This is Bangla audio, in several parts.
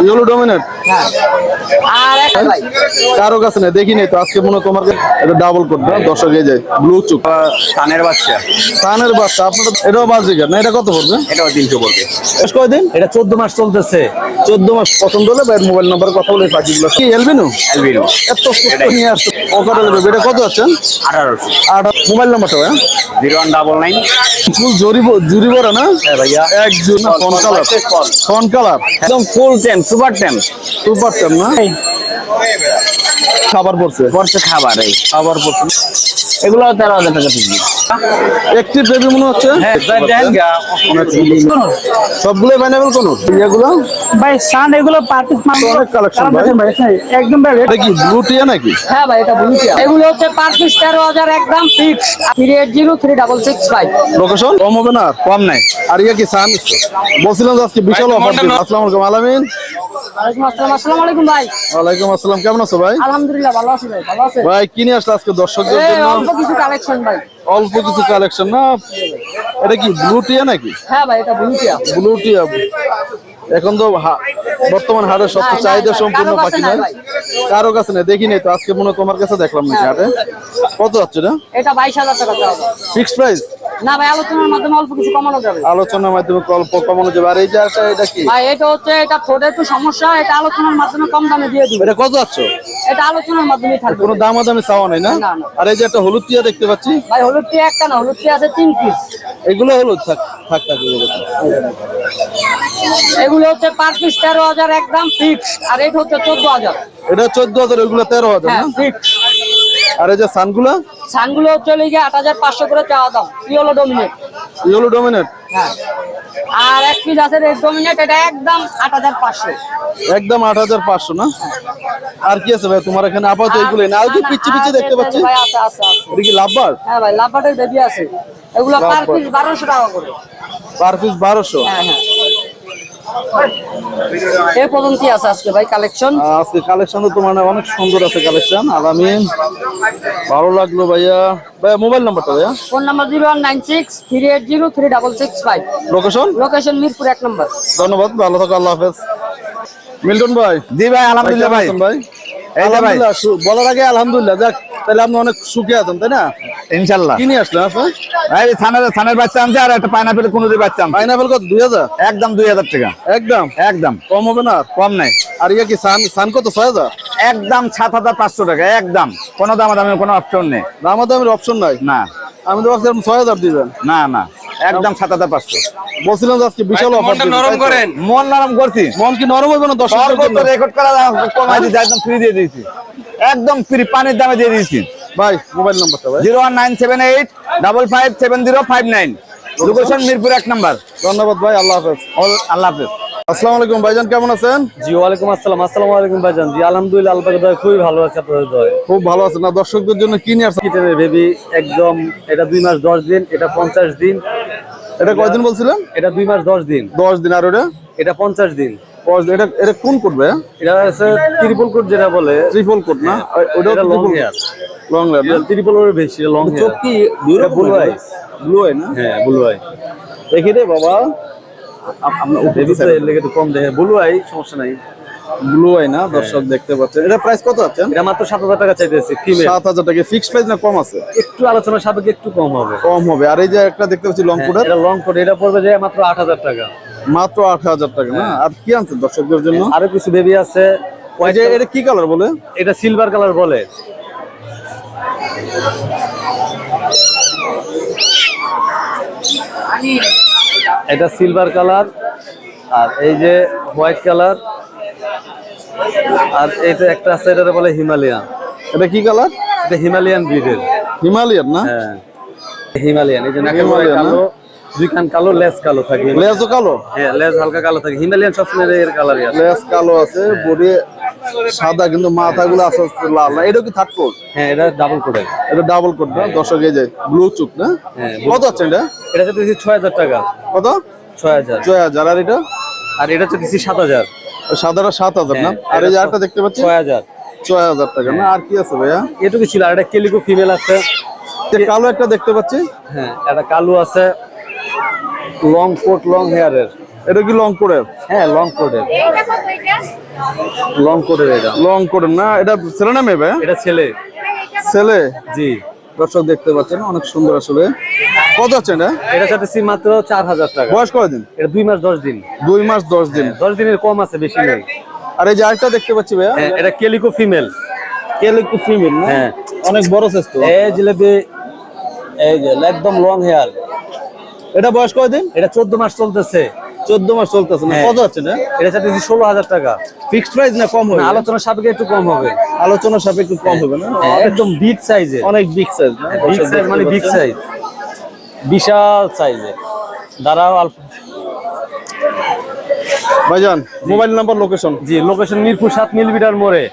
ইয়েলো ডমিনেট হ্যাঁ আর একটা ভাই কারও কাছে নেই দেখি নাই তো আজকে মনে তোমার ডাবল কোড না দর্শক এই যায় ব্লু চুক কানের বাচ্চা। সানের বাচ্চা আপনার এটাও বাজিকার না এটা কত পড়বে? এটাও তিনশো পড়বে। বেশ কয়দিন? এটা চোদ্দ মাস চলতেছে। চোদ্দ মাস পছন্দ হলে ভাইয়ের মোবাইল নাম্বার কথা বলে পাখিগুলো কি এলবিনু অ্যালবিনো এত সুস্থ নিয়ে আসছে। অকাটা নেবে এটা কত আছেন আঠারোশো। আর মোবাইল নাম্বারটা ভাই জিরো ওয়ান ডাবল নাইন। ফুল জরি জুরি বড় না? হ্যাঁ ভাইয়া। এক জুন ফোন কালার ফোন কালার একদম full tame super tame super টেম না? খাবার পড়ছে। পড়ছে খাবার এই খাবার পড়ছে। এগুলো তেরো হাজার টাকা পিস একটি বেবি মনে হচ্ছে। সবগুলো অ্যাভেলেবল কোন? এগুলো ভাই সান এগুলো পার্টিস অনেক কালেকশন ভাই। একদম ভাই এটা কি ব্লু টিয়া নাকি? হ্যাঁ ভাই এটা বুঝিয়া এগুলো হচ্ছে পার পিস তেরো হাজার একদম fix three eight zero three double six five location কম হবে না কম নাই। আর ইয়া কি সান? বলছিলাম আজকে বিশাল অফার আসসালামু আলাইকুম আলামিন। ওয়ালাইকুম আসসালাম। আসসালামু আলাইকুম ভাই। ওয়ালাইকুম আসসালাম। কেমন আছো ভাই? আলহামদুলিল্লাহ ভালো আছি ভাই ভালো আছে ভাই কি নিয়ে আসলে আজকে দর্শকদের জন্য? অল্প কিছু কালেকশন ভাই। অল্প কিছু কালেকশন না? এটা কি ব্লু টিয়া নাকি? হ্যাঁ ভাই এটা বুঝিয়া ব্লু টিয়া এখন তো বর্তমান হাটের সবচেয়ে চাহিদা সম্পূর্ণ পাখি নাই কারও কাছে নেই দেখি নাই তো আজকে মনে তোমার কাছে দেখলাম নাকি হাটে। কত যাচ্ছে না এটা বাইশ হাজার টাকা ফিক্সড প্রাইস না ভাই আলোচনার মাধ্যমে অল্প কিছু কমানো যাবে। আলোচনার মাধ্যমে অল্প কমানো যাবে? আর এই যে একটা এটা কি? ভাই এটা হচ্ছে এটা ঠোঁটে একটু সমস্যা এটা আলোচনার মাধ্যমে কম দামে দিয়ে দিবে। এটা কত যাচ্ছে? এটা আলোচনার মাধ্যমে থাকবে। কোনো দামাদামি চাওয়া নাই না। আর এই যে একটা হলুদ টিয়া দেখতে পাচ্ছি। ভাই হলুদ টি একটা না হলুদ টি আছে তিন পিস এগুলো হলুদ থাক থাক থাক এগুলো। এগুলো হচ্ছে পার পিস তেরো হাজার একদম ফিক্স আর এটা হচ্ছে চোদ্দ হাজার। এটা চোদ্দ হাজার ওইগুলো তেরো হাজার হ্যাঁ ফিক্স আর এই যে সানগুলা? সানগুলো চলে লিগে আট হাজার পাঁচশো করে চাওয়া দাম ইয়েলো ডোমিনেট ইয়েলো ডোমিনেট হ্যাঁ। আর এক পিস আছে রেড ডোমিনেট এটা একদম আট হাজার পাঁচশো। একদম আট হাজার পাঁচশো না? আর কি আছে ভাই তোমার এখানে? আপাতত এগুলো না। আর যে পিচ্ছি পিচ্ছি দেখতে পাচ্ছি। ভাই আছে আছে আছে। এটা কি লাভবার? হ্যাঁ ভাই লাভবাটের বেবি আছে। এগুলো পার। পিস বারোশো টাকা করে। পার পিস বারোশো? হ্যাঁ হ্যাঁ। এ পর্যন্তই আছে আজকে ভাই কালেকশন আজকে কালেকশন তো তোমার অনেক সুন্দর আছে কালেকশন আর আমি ভালো লাগল ভাইয়া। ভাইয়া মোবাইল নাম্বারটা ভাইয়া? Phone number zero one nine six three eight zero three double six five location location Mirpur এক নম্বর। ধন্যবাদ ভালো থাকো আল্লাহ হাফেজ। মিল্টন ভাই। জি ভাই আলহামদুলিল্লাহ ভাই ভাই। বলার আগে আলহামদুলিল্লাহ যাক। তাহলে আপনি অনেক সুখে আছেন তাই না? ইনশাল্লাহ। কি নিয়ে আসলেন আপনি? ভাই থানের থানের বাচ্চা আনছে আর একটা পাইনাপেল বাচ্চা আনছে। পাইনাপেল কত? দুই হাজার? একদম দুই হাজার টাকা। একদম? একদম। কম হবে না কম নাই। আর ইয়া কি সান সান কত? ছয় হাজার? একদম সাত হাজার পাঁচশো টাকা একদম। কোনো দাম দামের কোনো অপশন নেই। দামাদামের অপশন নাই? না। আমি তো ভাবছিলাম ছয় হাজার দিবেন। না না। একদম সাত হাজার পাঁচশো। বলছিলাম যে আজকে বিশাল অফার নরম করেন। মন নরম করছি। মন কি নরম হইবে না জন্য? রেকর্ড করা কমাই দিয়েছি একদম ফ্রি দিয়ে দিয়েছি। একদম ফ্রি পানির দামে দিয়ে দিয়েছি। ভাই মোবাইল নাম্বারটা ভাই। Zero one nine seven eight double five seven zero five nine location Mirpur এক নাম্বার। ধন্যবাদ ভাই আল্লাহ হাফেজ। আল্লাহ হাফেজ। আসসালামু আলাইকুম ভাইজান কেমন আছেন? জি ওয়ালাইকুম আসসালাম। আসসালামু আলাইকুম ভাইজান। জি আলহামদুলিল্লাহ দয়ায় খুবই ভালো আছে আপনাদের দয় খুব ভালো আছেন। না দর্শকদের জন্য কি নিয়ে আসছেন? কিটেনের বেবি একদম এটা দুই মাস দশ দিন এটা পঞ্চাশ দিন। এটা কয়দিন বলছিলেন? এটা দুই মাস দশ দিন। দশ দিন আর ওটা? এটা পঞ্চাশ দিন। এটা এটা কোন করবে এটা ত্রিপল কোট যেটা বলে। ট্রিপল কোড না? এটা লং হেয়ার লং ওর বেশি লং চোখ কি ব্লু আই না? হ্যাঁ ব্লু আই দেখি রে বাবা। লেগে কম দেখে। ব্লু আই সমস্যা নাই। ব্লু আই না? দর্শক দেখতে পাচ্ছেন। এটা প্রাইস কত আছেন এটা মাত্র সাত হাজার টাকা চাইতেছে ফিমেল সাত হাজার টাকা। ফিক্সড প্রাইস না কম আছে? একটু আলোচনার সাপেক্ষে একটু কম হবে। কম হবে। আর এই যে একটা দেখতে পাচ্ছি লং হ্যাঁ, এটা লং কোট এটা পড়বে যে মাত্র আট হাজার টাকা। মাত্র আট হাজার টাকা না? আর কি আনছেন দর্শকদের জন্য? আরও কিছু বেবি আছে। ওই যে এটা কি কালার বলে? এটা সিলভার কালার বলে। এটা সিলভার কালার আর এই যে হোয়াইট কালার আর এটা একটা আছে এটা বলে হিমালয়ান। এটা কি কালার এটা হিমালয়ান ব্রিডের হিমালয়ান না? হ্যাঁ। হিমালয়ান এই যে নাকের কালো। দুই কান কালো লেস কালো থাকে। লেজও কালো? হ্যাঁ লেস হালকা কালো থাকে। হিমালয়ান সবসময় এর কালারই আছে। লেজ কালো আছে বডি সাদা কিন্তু মাথাগুলো আছে হচ্ছে লাল। এটা কি থার্ড কোড হ্যাঁ এটা ডাবল কোডের এটা ডাবল কোড না? দর্শক এই যে ব্লু চুক না? হ্যাঁ, কত আছে এটা? এটা হচ্ছে ছয় হাজার টাকা। কত? ছয় হাজার। ছয় হাজার। আর এটা? আর এটা হচ্ছে সাত হাজার। সাদাটা সাত হাজার না? হ্যাঁ, আর এই আরেকটা দেখতে পাচ্ছি? ছয় হাজার। ছয় হাজার টাকা না? আর কি আছে ভাইয়া? এটুকু ছিল? আর একটা কেলিকো ফিমেল আছে। কালো একটা দেখতে পাচ্ছি। হ্যাঁ একটা কালো আছে। লং কোট লং হেয়ারের এটা কি লং কোডের হ্যাঁ লং কোটের লং কোটের এটা? লং করেন না এটা ছেলে না মেয়ে এটা ছেলে। ছেলে? জি। দর্শক দেখতে পাচ্ছেন অনেক সুন্দর আসলে। কত আছে এটা? এটা চাইতেছি মাত্র চার হাজার টাকা। বয়স কয়দিন? এটা দুই মাস দশ দিন। দুই মাস দশ দিন। দশ দিনের কম আছে বেশি নেই। আর এই যে আরেকটা দেখতে পাচ্ছি ভাইয়া? হ্যাঁ, এটা কেলিকো ফিমেল। কেলিকো ফিমেল না? হ্যাঁ। অনেক বড় সাইজ তো। এই জিলেবি এই যে একদম লং হেয়ার এটা বয়স কয়দিন? এটা চোদ্দ মাস চলতেছে। চোদ্দ মাস চলতেছে না হ্যাঁ। কত আছে না এটা চাইতেছি ষোলো হাজার টাকা। ফিক্সড প্রাইস না কম হবে? না, আলোচনার সাপেক্ষে একটু কম হবে। আলোচনা সাপেক্ষে কম হবে না? হ্যাঁ, একদম বিগ সাইজের অনেক বিগ সাইজ না? বিগ সাইজ মানে বিগ সাইজ বিশাল সাইজের দাঁড়াও আল ভাইজান মোবাইল নাম্বার লোকেশন জি লোকেশন মিরপুর সাত মিলিমিটার মোড়ে।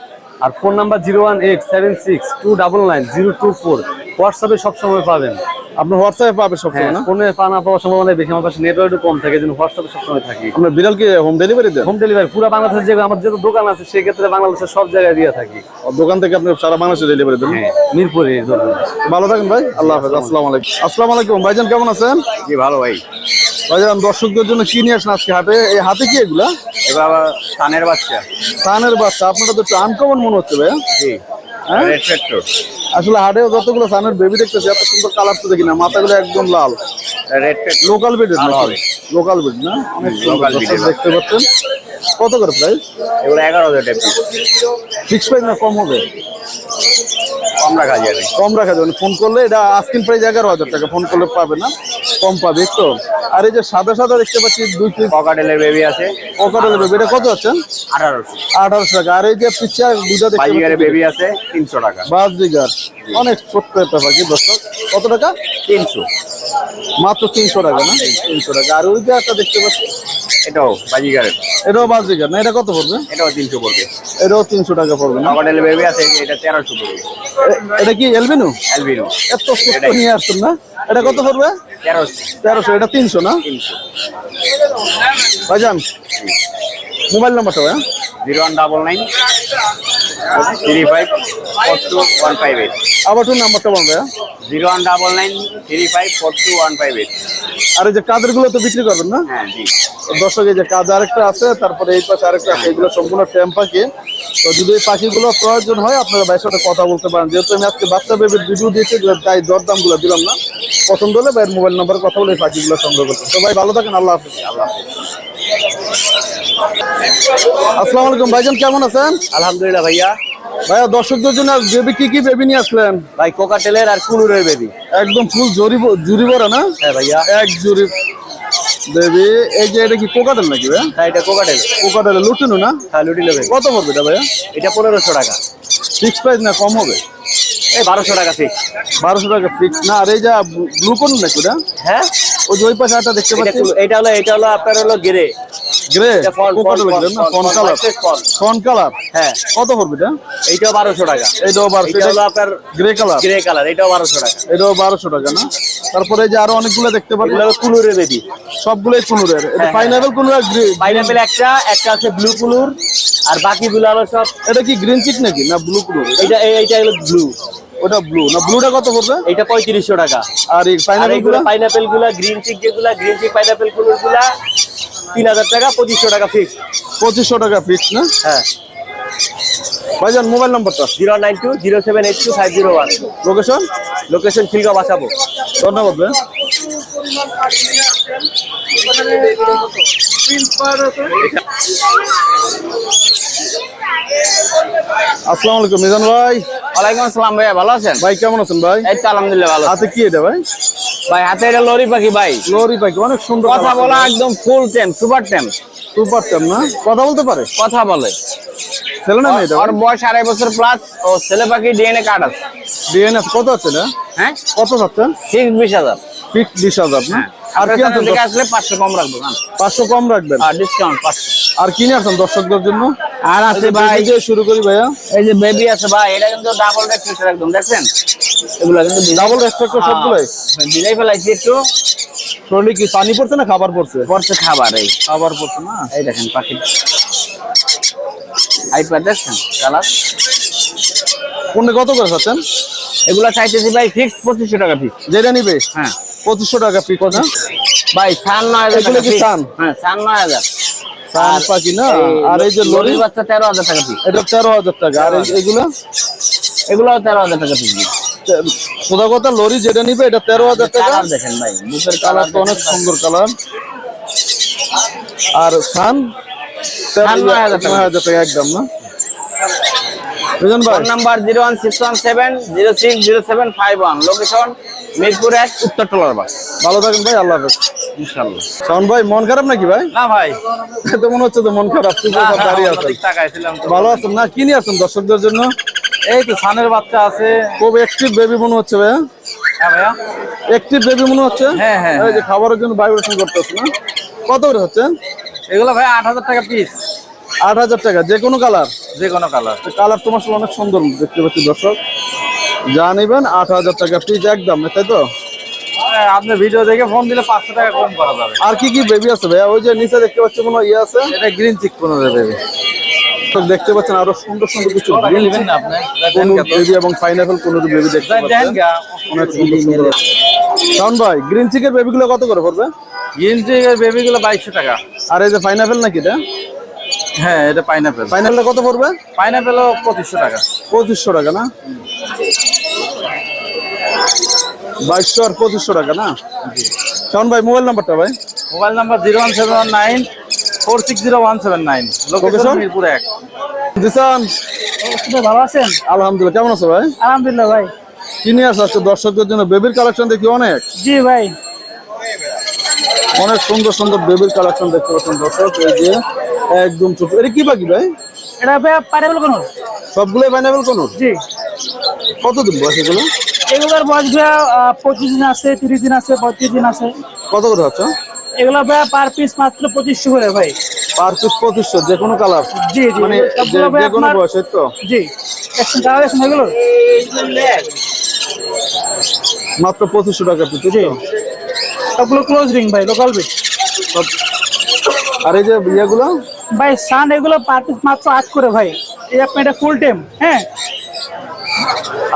আর phone number zero one eight seven six two double nine zero two four হোয়াটসঅ্যাপে সবসময় পাবেন। আপনার হোয়াটসঅ্যাপে পাবে সব হ্যাঁ না? ফোনে পানা পাওয়ার সম্ভাবনা বেশি আমার পাশে নেটওয়ার্ক কম থাকে যেন হোয়াটসঅ্যাপে সবসময় থাকি। আপনার বিড়াল কি হোম ডেলিভারি দেন হোম ডেলিভারি পুরো বাংলাদেশের যে আমার যেহেতু দোকান আছে সেক্ষেত্রে বাংলাদেশের সব জায়গায় দিয়ে থাকি। দোকান থেকে আপনি সারা বাংলাদেশে ডেলিভারি দেন? হ্যাঁ মিরপুরে ভালো থাকেন ভাই আল্লাহ হাফেজ আসসালামু আলাইকুম। আসসালামু আলাইকুম ভাইজান কেমন আছেন? জি ভালো ভাই। ভাইজান দর্শকদের জন্য কি নিয়ে আসেন আজকে হাটে? এই হাতে কি এগুলা? এবার কানের বাচ্চা। সানের বাচ্চা আপনারা তো একটু আনকমন মনে হচ্ছে ভাইয়া। জি। আসলে হাটে যতগুলো সানের বেবি দেখতেছি এত সুন্দর কালার তো দেখি না মাথাগুলো একদম লাল। রেড লোকাল বেডের হবে। লোকাল বেড না? অনেক দেখতে পাচ্ছেন। কত করে প্রাইস এগুলো এগারো হাজার টাকা। ফিক্স প্রাইস না কম হবে? কম রাখা যাবে। কম রাখা যাবে। ফোন করলে এটা আস্কিন প্রাইস এগারো হাজার টাকা। ফোন করলে পাবে না? কম পাবে একটু। আর এই যে সাদা সাদা দেখতে পাচ্ছি দুই পিস পকাটেলের বেবি আছে। পকেটে বেবি এটা কত আছেন আঠারোশো। আঠারোশো টাকা। আর এই যে পিকচার দুইটা দেখতে বেবি আছে তিনশো টাকা। বাস দিগার অনেক ছোট্ট একটা পাখি দর্শক। কত টাকা? তিনশো। মাত্র তিনশো টাকা না? তিনশো টাকা। আর ওই যে একটা দেখতে পাচ্ছি এটাও বাজিগারের। এটাও বাস দিগার না? এটা কত পড়বে? এটাও তিনশো পড়বে। এটাও তিনশো টাকা পড়বে না? পকাটেলের বেবি আছে এটা তেরোশো পড়বে। এটা কি এলবিনু অ্যালবিনো এত সুস্থ নিয়ে আসছেন না? এটা কত পড়বে? তেরোশো। তেরোশো এটা তিনশো না? তিনশো। ভাইজান মোবাইল নাম্বারটা ভাই zero one double nine three five four two one five eight. আবার টু নাম্বারটা বলবে zero one double nine three five four two one five eight. আর এই যে কাদেরগুলো তো বিক্রি করবেন না? হ্যাঁ জি। দর্শক এই যে কাজ আরেকটা আছে তারপরে এই পাশে আরেকটা আছে এগুলো সম্পূর্ণ ট্যাম পাখি। তো যদি এই পাখিগুলো প্রয়োজন হয় আপনারা ভাইয়ের সাথে কথা বলতে পারেন। যেহেতু আমি আজকে বাচ্চা বেবির ভিডিও দিয়েছি তাই দরদামগুলো দিলাম না। পছন্দ হলে ভাইয়ের মোবাইল নাম্বার কথা বলে এই পাখিগুলো সংগ্রহ করতে তো ভাই ভালো থাকেন আল্লাহ হাফিজ। আল্লাহ হাফেজ। আসসালামু আলাইকুম ভাইজান কেমন আছেন? আলহামদুলিল্লাহ ভাইয়া। ভাইয়া দর্শকদের জন্য বেবি কি কি বেবি নিয়ে আসলেন? ভাই কোকাটেলের আর কুলুরের বেবি। একদম ফুল জরি জুরি ভরা না? হ্যাঁ ভাইয়া। এক জুরি বেবি। এই যে এটা কি কোকাটেল নাকি ভাইয়া? হ্যাঁ এটা কোকাটেল কোকাটেল লুটিনো না? হ্যাঁ লুটি নেবে কত পড়বে এটা ভাইয়া? এটা পনেরোশো টাকা। ফিক্স প্রাইস না কম হবে? এই বারোশো টাকা ফিক্স বারোশো টাকা ফিক্স না আর এই যা গ্লুকন নাকি ওটা? হ্যাঁ? ওই যে ওই পাশে একটা দেখতে পাচ্ছি। এটা হলো এটা হলো আপনার হলো গেরে। গ্রে এটা না? Fawn colour. ফন কালার হ্যাঁ। কত পড়বে এটা? এইটাও বারোশো টাকা। এইটাও বারোশো এটা হলো আপনার গ্রে কালার গ্রে কালার এটাও বারোশো টাকা। এটাও বারোশো টাকা না? তারপরে যে আরও অনেকগুলো দেখতে পাচ্ছি। এগুলো হলো কুলুরের বেবি সবগুলোই কুনুরের এটা হ্যাঁ, পাইনাপেল কুনুর গ্রে পাইনাপেল একটা একটা আছে ব্লু কুলুর আর বাকিগুলো হলো সব এটা কি গ্রিন চিক নাকি? না ব্লু কুলুর? এই- এইটা হলো ব্লু ওটা ব্লু না ব্লুটা কত পড়বে? এইটা পঁয়ত্রিশশো টাকা। আর এই পাইনাপেলগুলো? পাইনাপেলগুলা গ্রিন চিক যেগুলা গ্রিন চিক পাইনাপেল কুলুরগুলা তিন হাজার টাকা পঁচিশশো টাকা ফিক্স পঁচিশশো টাকা ফিক্স না? হ্যাঁ। ভাইজান মোবাইল নাম্বারটা zero nine two zero seven eight two five zero one. Location location Khilgaon Basabo. ধন্যবাদ ভাই আসসালামু আলাইকুম মিজান ভাই। ওয়ালাইকুম আসসালাম ভাইয়া ভালো আছেন? ভাই কেমন আছেন ভাই? এই তো আলহামদুলিল্লাহ ভালো হাতে কি এটা ভাই? ভাই হাতে এটা লরি পাখি ভাই। লরি পাখি অনেক সুন্দর কথা বলা একদম full tame super tame super টেম না? কথা বলতে পারে? কথা বলে। ছেলে না ওর বয়স আড়াই বছর প্লাস ও ছেলে পাখি ডিএনএ কার্ড আছে। ডিএনএস কত আছে না হ্যাঁ? কত যাচ্ছেন ঠিক বিশ হাজার। ফিক্স বিশ হাজার না? আর আপনার কি আসলে পাঁচশো কম রাখব হ্যাঁ। পাঁচশো কম রাখবেন? আর ডিসকাউন্ট পাঁচশো। আর কি নিয়ে আসছেন দর্শকদের জন্য? আর আছে এই যে ভাই। শুরু করি ভাইয়া। এই যে বেবি আছে ভাই এটা কিন্তু ডাবল রেস্ট্রিক্টর একদম দেখছেন? এগুলো কিন্তু ডাবল রেস্ট্রাক্টর সবগুলোই? দিলাই ফেলাইছি একটু। শরীরে কি পানি পড়ছে না খাবার পড়ছে? পড়ছে খাবার এই। খাবার পড়ছে না? এই দেখেন পাখি। আইপ্যাড দেখছেন? কালার কোনটা কত করে চাচ্ছেন এগুলো চাইতেছি ভাই ফিক্স পঁচিশশো টাকা পিস যেটা নিবে? হ্যাঁ। পঁচিশশো টাকা পিক না? ভাই সান নয় হাজার এগুলো কি সান? হ্যাঁ সান নয় হাজার। সান পাখি না? আর এই যে লরি বাচ্চা তেরো হাজার টাকা পিস এটা তেরো হাজার টাকা। আর এগুলো? এগুলো তেরো হাজার টাকা পিস সোজা কথা লরি যেটা নিবে এটা তেরো হাজার টাকা। দেখেন ভাই বুকের কালার তো অনেক সুন্দর কালার আর সান তেরো। হাজার টাকা একদম না বুঝলেন ভাই phone number zero one six one seven zero six zero seven five one location Mirpur এক উত্তর টোলার বাস। ভালো থাকেন ভাই আল্লাহ হাফেজ। ইনশাল্লাহ শাওন ভাই মন খারাপ নাকি ভাই? না ভাই। তো মনে হচ্ছে তো মন খারাপ তুই কোথাও দাঁড়িয়ে আছেন। ভালো আছেন না? কি নিয়ে আছেন দর্শকদের জন্য? এই তো সানের বাচ্চা আছে। খুব অ্যাক্টিভ বেবি মনে হচ্ছে ভাই হ্যাঁ ভাইয়া। অ্যাক্টিভ বেবি মনে হচ্ছে? হ্যাঁ, হ্যাঁ, এই যে খাবারের জন্য ভাইব্রেশন করতেছে না। কত করে হচ্ছে? এগুলো ভাই আট হাজার টাকা পিস আট হাজার টাকা যে কোনো কালার। যে কোনো কালার। কালার তোমার আসলে অনেক সুন্দর দেখতে পাচ্ছি দর্শক। যা নিবেন আট হাজার টাকা পিস একদম তাই তো? আপনি ভিডিও দেখে ফোন দিলে পাঁচশো টাকা কম করা যাবে। আর কি কি বেবি আছে ভাইয়া? ওই যে নিচে দেখতে পাচ্ছি কোনো ইয়ে আছে? এটা গ্রিন চিক কোনো তো দেখতে পাচ্ছেন আরও সুন্দর সুন্দর কিছু নেবেন না বেবি এবং পাইনাপেল কোন বেবি দেখতে পাচ্ছেন। অনেক সুন্দর সুন্দর। শাওন ভাই গ্রিন চিকের বেবিগুলো কত করে পড়বে? গ্রিন চিকের বেবিগুলো বাইশশো টাকা। আর এই যে পাইনাপেল নাকি এটা? হ্যাঁ এটা পাইনাপেল পাইনাপেলটা কত পড়বে? পাইনাপেলও পঁচিশশো টাকা। পঁচিশশো টাকা না? বাইশশো আর পঁচিশশো টাকা না? শাওন ভাই মোবাইল নাম্বারটা ভাই? Mobile number zero one seven one nine four six zero one seven nine? Location Mirpur এক। দিশান ভালো আছেন? আলহামদুলিল্লাহ কেমন আছো ভাই? আলহামদুলিল্লাহ ভাই। কি নিয়ে আসছো দর্শকদের জন্য? বেবির কালেকশন দেখি অনেক। জি ভাই। অনেক সুন্দর সুন্দর বেবির কালেকশন দেখতে পাচ্ছেন দর্শক এই যে একদম ছোট। এটা কি পাখি ভাই? এটা ভাই পারেবল কোন? সবগুলোই পাইনাপেল কোন? জি। কতদিন বয়স এগুলো? এগুলোর বয়স ভাইয়া আহ, পঁচিশ দিন আছে তিরিশ দিন আছে পঁয়ত্রিশ দিন আছে। কত করে হচ্ছে? এগুলো ভাইয়া পার পিস মাত্র পঁচিশশো করে ভাই। পার পিস পঁচিশশো যে কোনো কালার জি জি। মানে সবগুলো যে- ভাই কোনো বয়সের তো। জি। দেখছেন কালার এগুলো? মাত্র পঁচিশশো টাকা পিস সবগুলো ক্লোজ রিং ভাই লোকাল বিট আর এই যে ইয়েগুলো? ভাই সান এগুলো পার পিস মাত্র আট করে ভাই। এই আপনি এটা ফুল টাইম হ্যাঁ?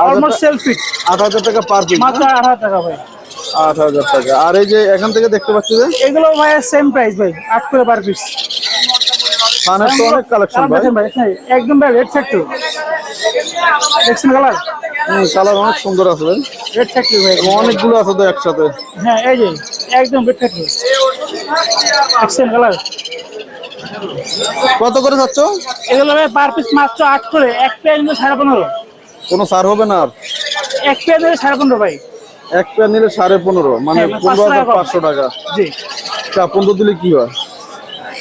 অলমোস্ট সেলফি আট হাজার টাকা পার পিস মাত্র আট হাজার টাকা ভাই। আট হাজার টাকা। আর এই যে এখান থেকে দেখতে পাচ্ছি যে? এগুলো ভাই সেম প্রাইস ভাই আট করে পার পিস কানের তো অনেক কালেকশন ভাই। হ্যাঁ, একদম ভাই রেড ফ্যাক্টরি দেখছেন কালার কালার অনেক সুন্দর আছে ভাই। রেড ফ্যাক্টরি ভাই অনেকগুলো আছে তো একসাথে। হ্যাঁ এই যে একদম রেড ফ্যাক্টরি দেখছেন কালার কত করে যাচ্ছ? এগুলো ভাই পার পিস মাত্র আট করে এক পেয়ার নিলে সাড়ে পনেরো। কোনো সার হবে না আর? এক পেয়ার নিলে সাড়ে পনেরো ভাই। এক পেয়ার নিলে সাড়ে পনেরো মানে হ্যাঁ, পনেরো হাজার। পাঁচশো টাকা। জি। চা পনেরো দিলে কি হয়?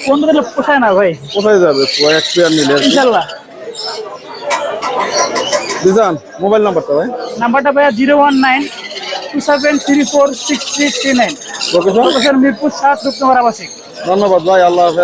পনেরো দিলে পোষায় না ভাই। কোথায় যাবে এক পেয়ার নিলে ইনশাল্লাহ। দিজান মোবাইল নাম্বারটা ভাই? নাম্বারটা ভাই zero one nine two seven three four six three three nine. Location Mirpur সাত রূপনগর আবাসিক। ধন্যবাদ ভাই আল্লাহ হাফেজ।